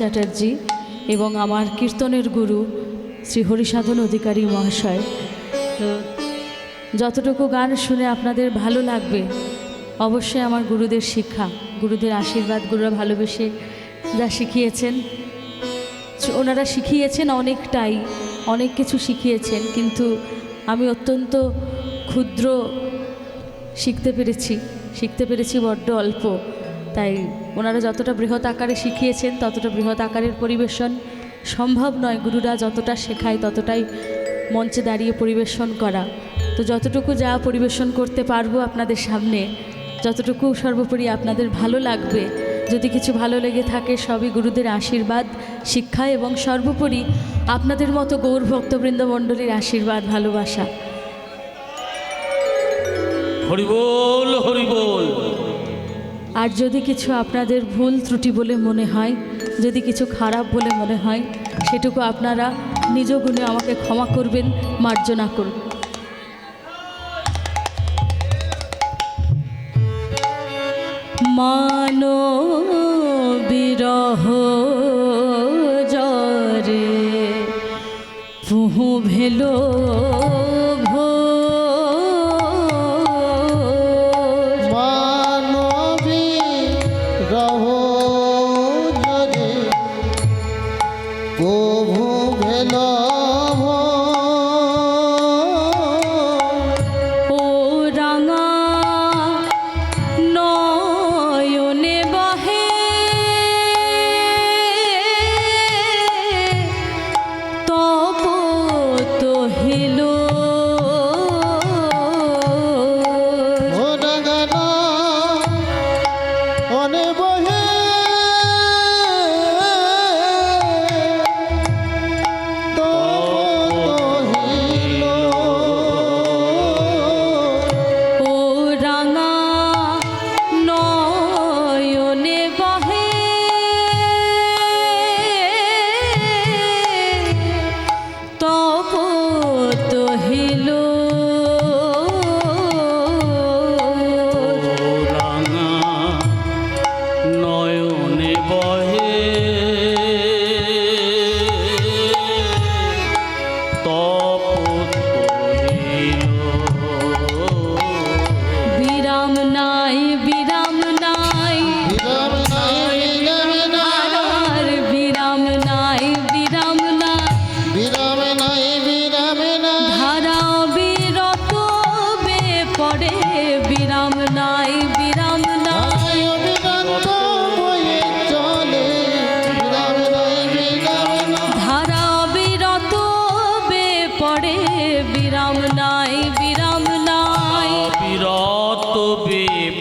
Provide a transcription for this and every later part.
চ্যাটার্জি এবং আমার কীর্তনের গুরু শ্রী হরিসাধন অধিকারী মহাশয়, তো যতটুকু গান শুনে আপনাদের ভালো লাগবে, অবশ্যই আমার গুরুদের শিক্ষা, গুরুদের আশীর্বাদ, গুরুরা ভালোবেসে যা শিখিয়েছেন, ওনারা শিখিয়েছেন অনেকটাই, অনেক কিছু শিখিয়েছেন, কিন্তু আমি অত্যন্ত ক্ষুদ্র শিখতে পেরেছি। শিখতে পেরেছি বড্ড অল্প। তাই ওনারা যতটা বৃহৎ আকারে শিখিয়েছেন, ততটা বৃহৎ আকারের পরিবেশন সম্ভব নয় গুরুরা যতটা শেখায় ততটাই মঞ্চে দাঁড়িয়ে পরিবেশন করা। তো যতটুকু যা পরিবেশন করতে পারব আপনাদের সামনে, যতটুকু সর্বোপরি আপনাদের ভালো লাগবে, যদি কিছু ভালো লেগে থাকে সবই গুরুদের আশীর্বাদ, শিক্ষা এবং সর্বোপরি আপনাদের মতো গৌর ভক্তবৃন্দ মণ্ডলীর আশীর্বাদ, ভালোবাসা। আর যদি কিছু আপনাদের ভুল ত্রুটি বলে মনে হয়, যদি কিছু খারাপ বলে মনে হয়, সেটুকু আপনারা নিজ গুণে আমাকে ক্ষমা করবেন, মার্জনা করবেন মানো বিরহ জরে ভেলো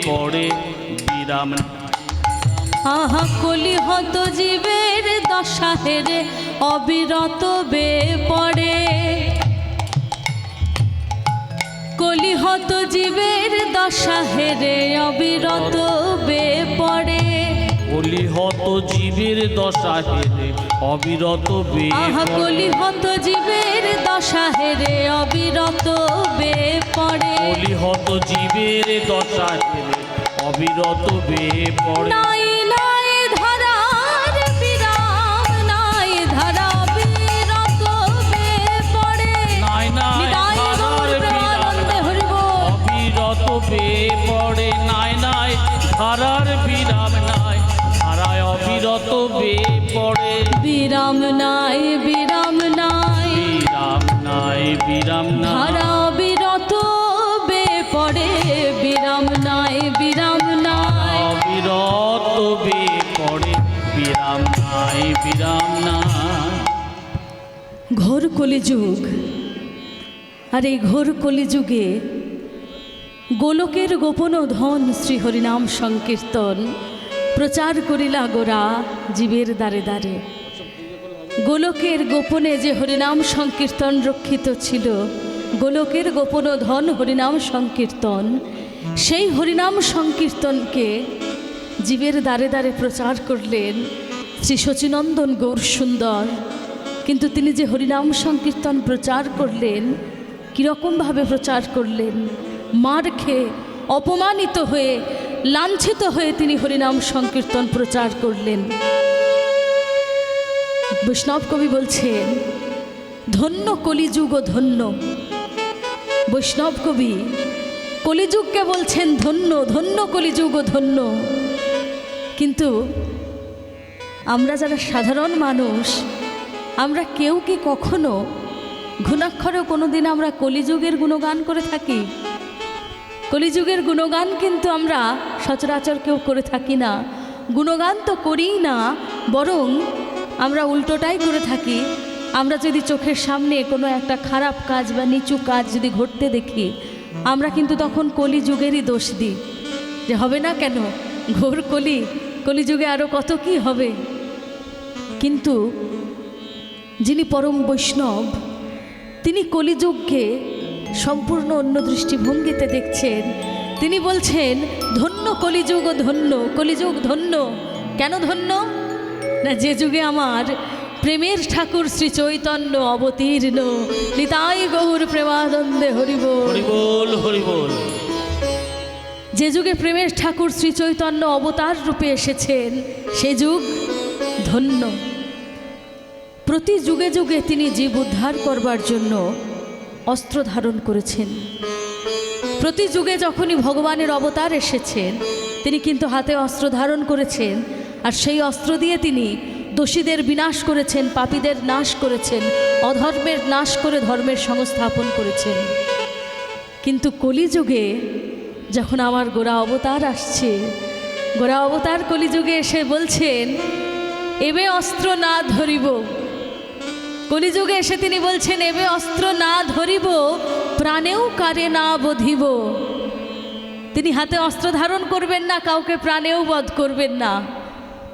পড়ে বিরাম আহা কলি হত জীবের দশা হেরে অবিরত বে পড়ে। কলি হত জীবের দশা হেরে অবিরত বে পড়ে। বলি হত জীবের দশা হেরে অবিরত বে আহা পড়ে। কলি হত জীবের দশা হেরে অবিরত বে পড়ে বলি হত জীবের দশা হেরে অবিরত বে পড়ে নাই নাই ধরার বিরাম নাই ধরা বিরত বে পড়ে নাই নাই ধারার বিরাম অবিরত বে পড়ে নাই নাই ধারার বিরাম অবিরত বে পড়ে। বিরাম নাই বিরাম নাই। বিরাম নাই বিরাম নাই ধারা বিরত বে পড়ে। বিরাম নাই বিরাম নাই। অবিরত বে পড়ে। বিরাম নাই বিরাম নাই ঘোর কলিযুগ। আর এই ঘোর কলিযুগে গোলকের গোপন ধন শ্রী হরিনাম সংকীর্তন। প্রচার করিলা গোরা জীবের দ্বারে দ্বারে। গোলকের গোপনে যে হরিনাম সংকীর্তন রক্ষিত ছিল, গোলকের গোপন ধন হরিনাম সংকীর্তন, সেই হরিনাম সংকীর্তনকে জীবের দ্বারে দ্বারে প্রচার করলেন শ্রী শচীনন্দন গৌর সুন্দর। কিন্তু তিনি যে হরিনাম সংকীর্তন প্রচার করলেন কীরকমভাবে প্রচার করলেন? মার খেয়ে অপমানিত হয়ে লাঞ্ছিত হয়ে তিনি হরিনাম সংকীর্তন প্রচার করলেন। বৈষ্ণব কবি বলছেন, ধন্য কলিযুগ ও ধন্য। বৈষ্ণব কবি কলিযুগকে বলছেন ধন্য ধন্য কলিযুগ ও ধন্য। কিন্তু আমরা যারা সাধারণ মানুষ, আমরা কেউ কি কখনো ঘুণাক্ষরে কোনো দিন আমরা কলিযুগের গুণগান করে থাকি? কলিযুগের গুণগান কিন্তু আমরা সচরাচর কেউ করে থাকি না। গুণগান তো করিই না, বরং আমরা উল্টোটাই করে থাকি। আমরা যদি চোখের সামনে কোনো একটা খারাপ কাজ বা নিচু কাজ যদি ঘটতে দেখি, আমরা কিন্তু তখন কলিযুগেরই দোষ দিই। যে হবে না কেন? ঘোর কলি, কলিযুগে আরও কত কি হবে? কিন্তু যিনি পরম বৈষ্ণব, তিনি কলিযুগকে সম্পূর্ণ অন্য দৃষ্টিভঙ্গিতে দেখছেন। তিনি বলছেন, ধন্য কলিযুগ ও ধন্য কলিযুগ ধন্য। কেন ধন্য? না যে যুগে আমার প্রেমের ঠাকুর শ্রী চৈতন্য অবতীর্ণ নিতাই গৌর প্রেমানন্দে হরিব হরিবোল হরিবোল। যে যুগে প্রেমের ঠাকুর শ্রী চৈতন্য অবতার রূপে এসেছেন সে যুগ ধন্য। প্রতি যুগে যুগে তিনি জীব উদ্ধার করবার জন্য অস্ত্র ধারণ করেছেন। প্রতি যুগে যখনই ভগবানের অবতার এসেছেন, তিনি কিন্তু হাতে অস্ত্র ধারণ করেছেন, আর সেই অস্ত্র দিয়ে তিনি দোষীদের বিনাশ করেছেন, পাপীদের নাশ করেছেন, অধর্মের নাশ করে ধর্মের সংস্থাপন করেছেন। কিন্তু কলিযুগে যখন আমার গোড়া অবতার আসছে, গোড়া অবতার কলিযুগে এসে বলছেন, এবে অস্ত্র না ধরিব। কলিযুগে এসে তিনি বলছেন, এবে অস্ত্র না ধরিব প্রাণেও কারে না বধিব। তিনি হাতে অস্ত্র ধারণ করবেন না, কাউকে প্রাণেও বধ করবেন না।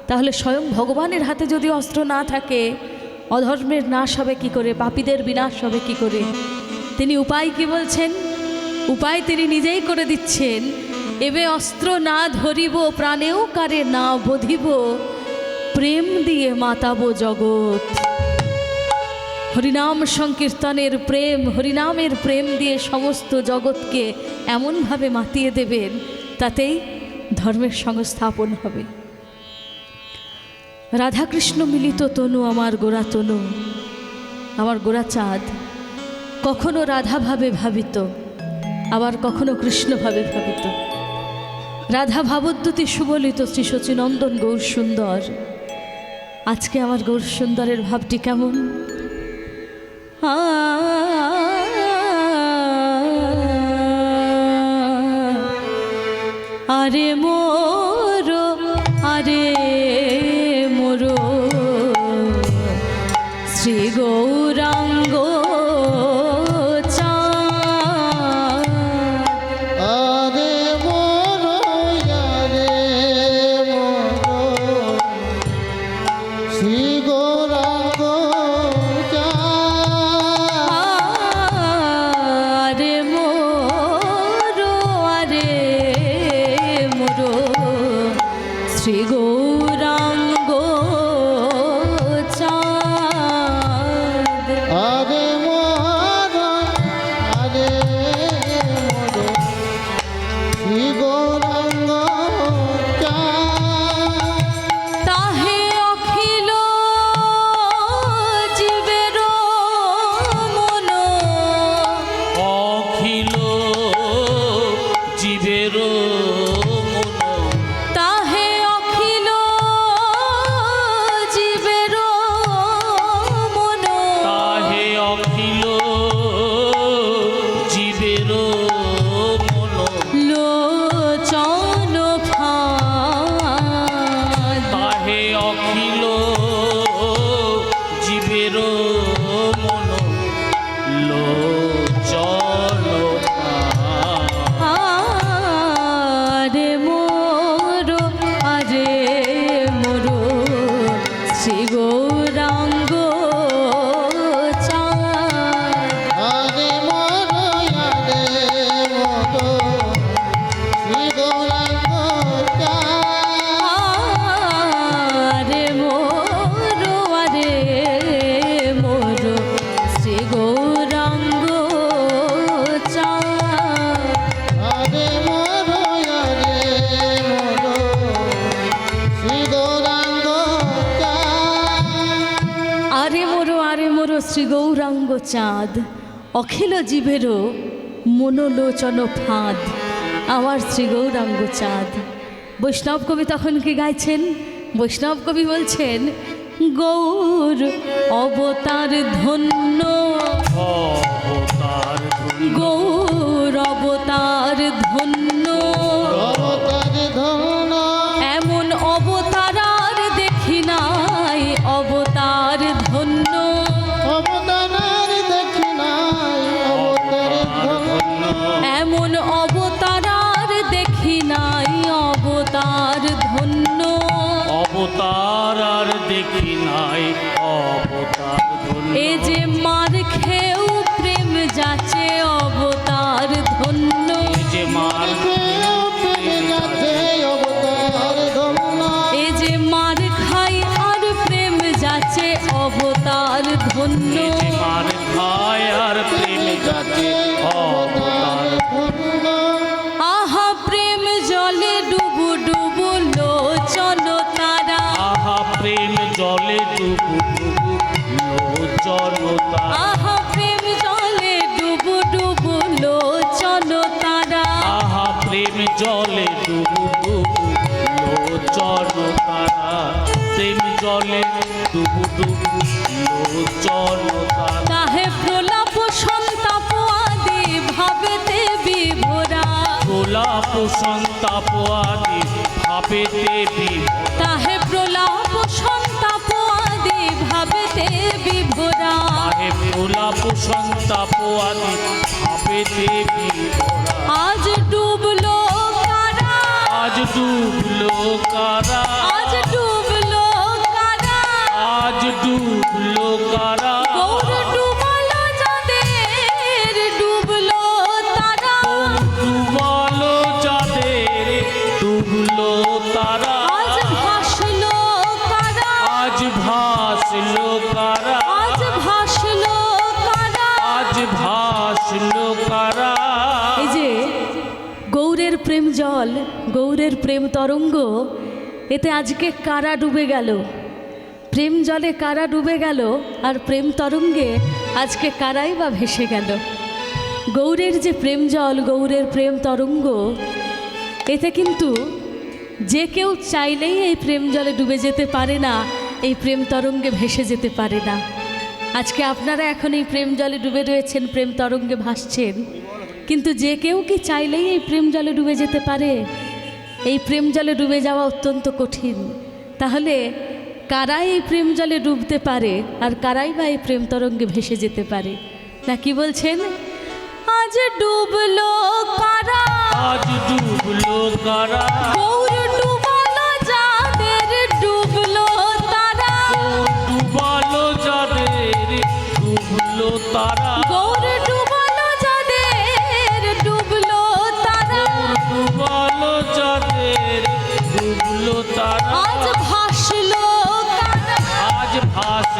তাহলে স্বয়ং ভগবানের হাতে যদি অস্ত্র না থাকে, অধর্মের নাশ হবে কি করে? পাপীদের বিনাশ হবে কি করে? তিনি উপায় কি বলছেন? উপায় তিনি নিজেই করে দিচ্ছেন। এবে অস্ত্র না ধরিব, প্রাণেও কারে না বধিব। প্রেম দিয়ে মাতাবো জগৎ। হরিনাম সংকীর্তনের প্রেম, হরিনামের প্রেম দিয়ে সমস্ত জগৎকে এমনভাবে মাতিয়ে দেবেন তাতেই ধর্মের সংস্থাপন হবে। রাধাকৃষ্ণ মিলিত তনু আমার গোড়া তনু। আমার গোড়া চাঁদ। কখনো রাধাভাবে ভাবিত, আবার কখনো কৃষ্ণভাবে ভাবিত। রাধা ভাবদ্যুতি সুবলিত শ্রী সচিনন্দন গৌর সুন্দর আজকে আমার গৌর সুন্দরের ভাবটি কেমন? আরে মোর চাঁদ, অখিল জীবেরও মনোলোচন ফাঁদ, আমার শ্রী গৌরাঙ্গ চাঁদ। বৈষ্ণব কবি তখন কি গাইছেন? বৈষ্ণব কবি বলছেন, গৌর অবতার ধন্য। অবতার ধন্য। আর প্রেম যাচ্ছে অবতার। ধন্য আহা প্রেম জলে ডুবু ডুবু লোচন তারা। আহা প্রেম জলে ডুবু ডুবু লোচন তারা। আহা প্রেম জলে ডুবু ডুবু লোচন তারা। আহা প্রেম জলে ডুবু ডুবু লোচন তারা। প্রেম জলে ডুবু ডুবু গোলাপ সন্তাপ আদি ভাবেতে বিভোর। তাহে প্রলাপ সন্তাপ আদি ভাবেতে বিভোরা। আহে গোলাপ সন্তাপ আদি ভাবেতে বিভোরা। আজ ডুবলো কারা? আজ ডুবলো কারা? আজ ডুবলো কারা? আজ ডুবলো কারা? জল গৌরের প্রেম তরঙ্গ, এতে আজকে কারা ডুবে গেল? প্রেম জলে কারা ডুবে গেল আর প্রেম তরঙ্গে আজকে কারাই বা ভেসে গেল? গৌরের যে প্রেম জল, গৌরের প্রেম তরঙ্গ, এতে কিন্তু যে কেউ চাইলেই এই প্রেম জলে ডুবে যেতে পারে না, এই প্রেম তরঙ্গে ভেসে যেতে পারে না। আজকে আপনারা এখন এই প্রেম জলে ডুবে রয়েছেন, প্রেম তরঙ্গে ভাসছেন। কিন্তু যে কেউ কি চাইলেই এই প্রেম জলে ডুবে যেতে পারে? এই প্রেম জলে ডুবে যাওয়া অত্যন্ত কঠিন। তাহলে কারাই এই প্রেম জলে ডুবতে পারে আর কারাই বা এই প্রেম তরঙ্গে ভেসে যেতে পারে? না কি বলছেন? আজ ডুবলো কারা? আজ ডুবলো কারা? গৌর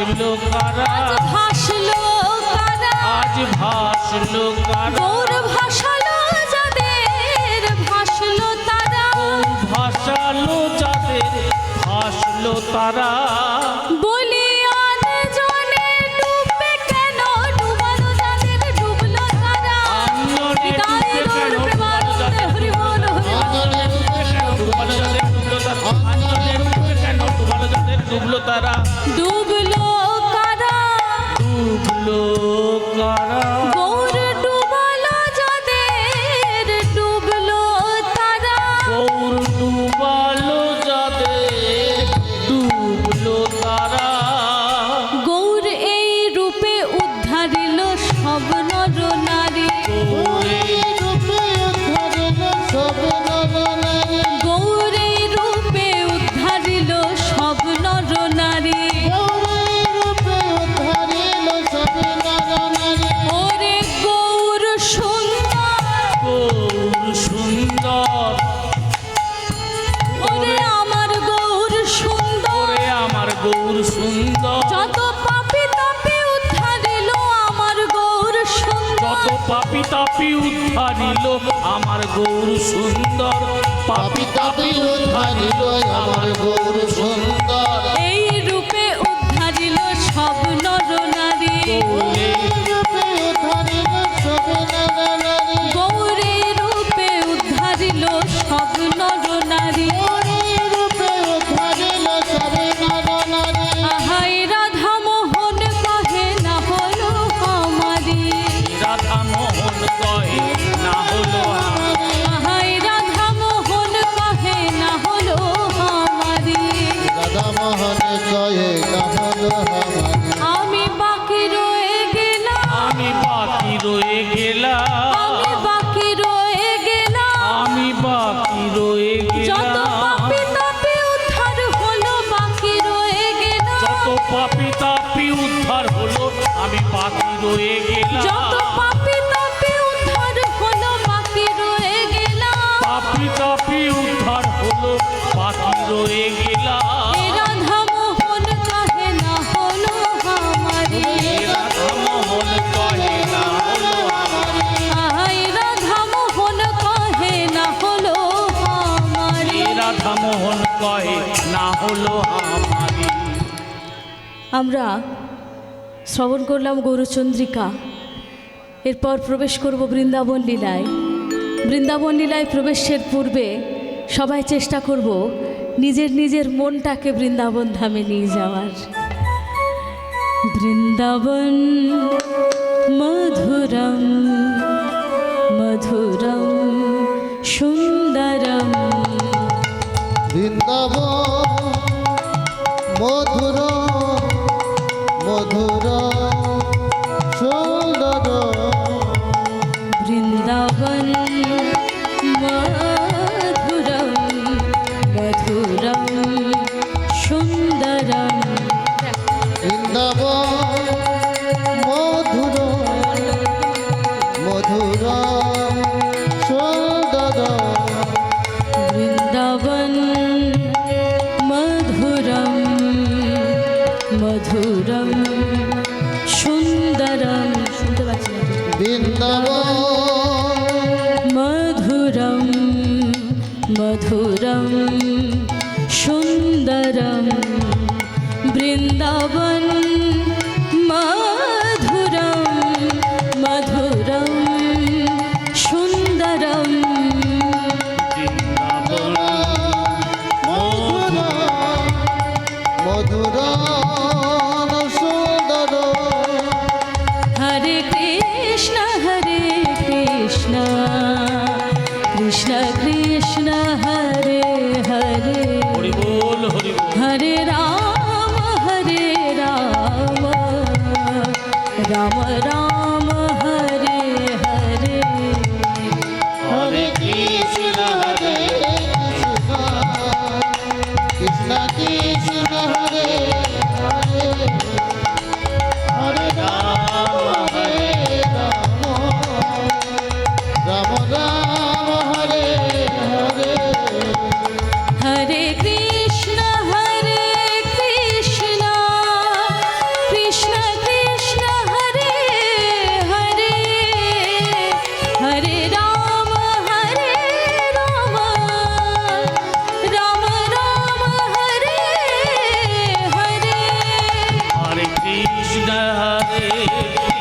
ভাসলো কারা? ভাসলো কারা? আজ ভাসলো কারা? গৌর ভাসালো যাদের ভাসলো তারা। ভাসালো যাদের ভাসলো তারা? গৌর সুন্দর পাপি পাপি তাপি উদ্ধারিল আমার গৌর সুন্দর। কয় না হলো আমরা শ্রবণ করলাম গৌরচন্দ্রিকা। এরপর প্রবেশ করব বৃন্দাবন লীলায়। বৃন্দাবন লীলায় প্রবেশের পূর্বে সবাই চেষ্টা করব নিজের নিজের মনটাকে বৃন্দাবন ধামে নিয়ে যাওয়ার। বৃন্দাবন মধুরম মধুরম, সুন্দরম। বৃন্দাবন মধুর वृंदावन